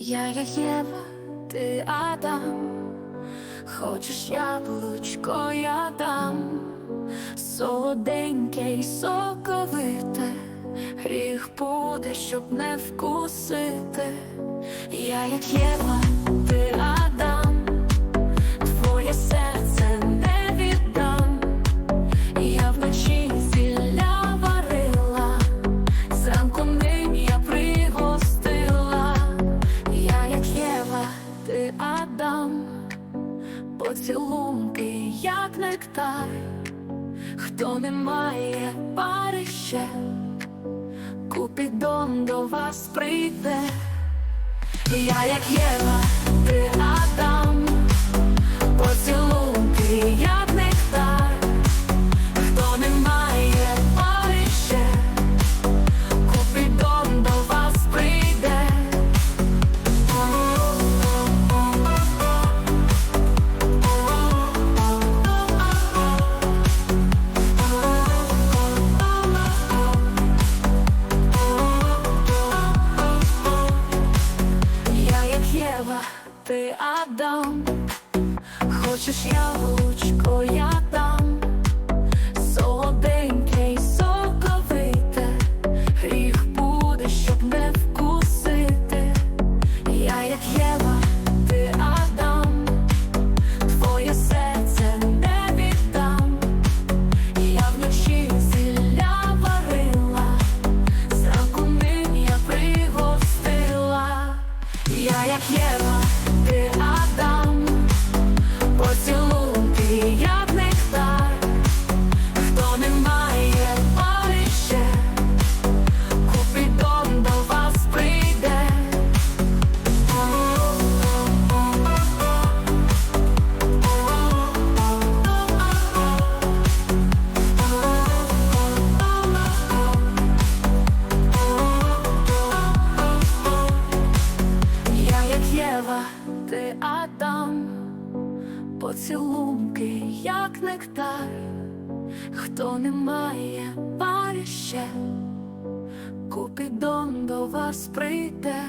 Я як Єва, ти Адам, хочеш яблучко, я дам, солоденьке й соковите, гріх буде, щоб не вкусити. Я як Єва, поцілунки, як нектар, хто не має пари ще, Купідон до вас прийде. Я як Єва, ти Адам, Адам, хочеш яблучко, я Єва, ти Адам, поцілунки, як нектар, хто не має пари ще, Купідон до вас прийде.